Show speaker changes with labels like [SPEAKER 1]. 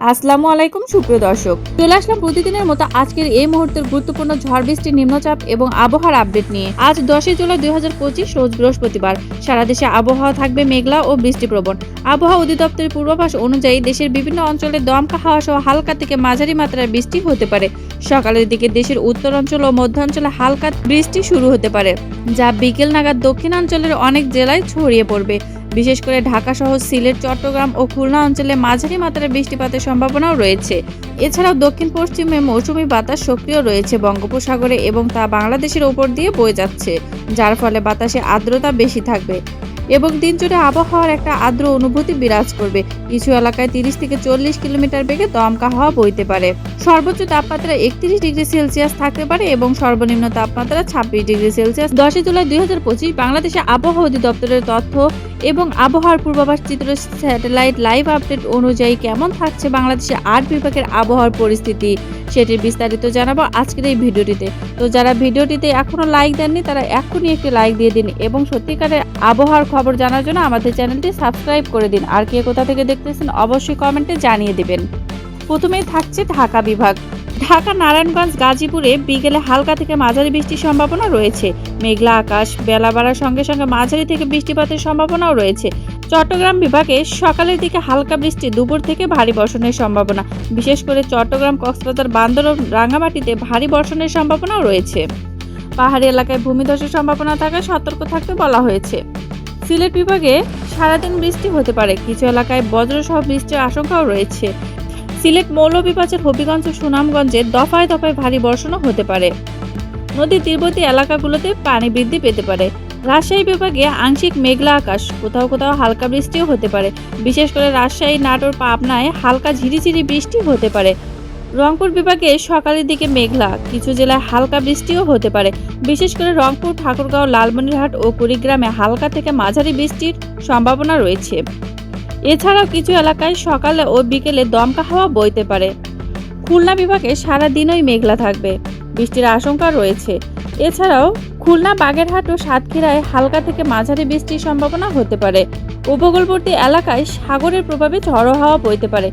[SPEAKER 1] আসসালামু আলাইকুম, সুপ্রিয় দর্শক। চলে আসলাম প্রতিদিনের মতো আজকের এই মুহূর্তের গুরুত্বপূর্ণ ঝড় বৃষ্টি নিম্নচাপ এবং আবহাওয়ার আপডেট নিয়ে। আজ দশই জুলাই দুই হাজার পঁচিশ, রোজ বৃহস্পতিবার। সারা দেশে আবহাওয়া থাকবে মেঘলা ও বৃষ্টিপ্রবণ। আবহাওয়া অধিদপ্তরের পূর্বাভাস অনুযায়ী দেশের বিভিন্ন অঞ্চলে দমকা হাওয়া সহ হালকা থেকে মাঝারি মাত্রার বৃষ্টি হতে পারে। সকালের দিকে দেশের উত্তরাঞ্চল ও মধ্যাঞ্চলে হালকা বৃষ্টি শুরু হতে পারে, যা বিকেল নাগাদ দক্ষিণাঞ্চলের অনেক জেলায় ছড়িয়ে পড়বে। বিশেষ করে ঢাকা সহ সিলেট, চট্টগ্রাম ও খুলনা অঞ্চলে মাঝারি মাত্রার বৃষ্টিপাতের সম্ভাবনাও রয়েছে। এছাড়াও দক্ষিণ পশ্চিমে মৌসুমি বাতাস সক্রিয় রয়েছে বঙ্গোপসাগরে এবং তা বাংলাদেশের ওপর দিয়ে বয়ে যাচ্ছে, যার ফলে বাতাসে আর্দ্রতা বেশি থাকবে এবং দিন জুড়ে আবহাওয়ার একটা আর্দ্র অনুভূতি বিরাজ করবে। কিছু এলাকায় তিরিশ থেকে চল্লিশ কিলোমিটার বেগে দমকা হাওয়া বইতে পারে। সর্বোচ্চ তাপমাত্রা একত্রিশ ডিগ্রি সেলসিয়াস থাকতে পারে এবং সর্বনিম্ন তাপমাত্রা ছাব্বিশ ডিগ্রি সেলসিয়াস। দশই জুলাই দুই হাজার পঁচিশ বাংলাদেশে আবহাওয়া অধিদপ্তরের তথ্য এবং আবহাওয়ার পূর্বাভাস চিত্র স্যাটেলাইট লাইভ আপডেট অনুযায়ী কেমন থাকছে বাংলাদেশে আট বিভাগের আবহাওয়ার পরিস্থিতি সেটির বিস্তারিত জানাব আজকের এই ভিডিওটিতে। তো যারা ভিডিওটিতে এখনও লাইক দেননি, তারা এখনই একটি লাইক দিয়ে দিন এবং সত্যিকারের আবহাওয়ার খবর জানার জন্য আমাদের চ্যানেলটি সাবস্ক্রাইব করে দিন। আর কে কোথা থেকে দেখতেছেন, অবশ্যই কমেন্টে জানিয়ে দেবেন। প্রথমেই থাকছে ঢাকা বিভাগ। ঢাকা, নারায়ণগঞ্জ, গাজীপুরে বিকেলে হালকা থেকে মাঝারি বৃষ্টির সম্ভাবনা রয়েছে। মেঘলা আকাশ, বেলা বাড়ার সঙ্গে সঙ্গে মাঝারি থেকে বৃষ্টিপাতের সম্ভাবনাও রয়েছে। চট্টগ্রাম বিভাগে সকালের দিকে হালকা বৃষ্টি, দুপুর থেকে ভারী বর্ষণের সম্ভাবনা। বিশেষ করে চট্টগ্রাম, কক্সবাজার, বান্দর ও রাঙামাটিতে ভারী বর্ষণের সম্ভাবনাও রয়েছে। পাহাড়ি এলাকায় ভূমিধসের সম্ভাবনা থাকায় সতর্ক থাকতে বলা হয়েছে। সিলেট বিভাগে সারাদিন বৃষ্টি হতে পারে। কিছু এলাকায় বজ্রসহ বৃষ্টির আশঙ্কাও রয়েছে। সিলেট মৌলভীবাজার হবিগঞ্জ ও সুনামগঞ্জে দফায় দফায় ভারী বর্ষণও হতে পারে। নদীর তীরবর্তী এলাকাগুলোতে পানি বৃদ্ধি পেতে পারে। রাজশাহী বিভাগে আংশিক মেঘলা আকাশ, কোথাও কোথাও হালকা বৃষ্টিও হতে পারে। বিশেষ করে রাজশাহী, নাটোর, পাবনায় হালকা ঝিরিঝিরি বৃষ্টি হতে পারে। রংপুর বিভাগে সকালের দিকে মেঘলা, কিছু জেলায় হালকা বৃষ্টিও হতে পারে। বিশেষ করে রংপুর, ঠাকুরগাঁও, লালমনিরহাট ও কুড়িগ্রামে হালকা থেকে মাঝারি বৃষ্টির সম্ভাবনা রয়েছে। এছাড়াও কিছু এলাকায় সকালে ও বিকেলে দমকা হাওয়া বইতে পারে। খুলনা বিভাগে সারাদিনই মেঘলা থাকবে, বৃষ্টির আশঙ্কা রয়েছে। এছাড়াও খুলনা, বাগেরহাট ও সাতক্ষীরায় হালকা থেকে মাঝারি বৃষ্টির সম্ভাবনা হতে পারে। উপকূলবর্তী এলাকায় সাগরের প্রভাবে ঝড়ো হাওয়া বইতে পারে।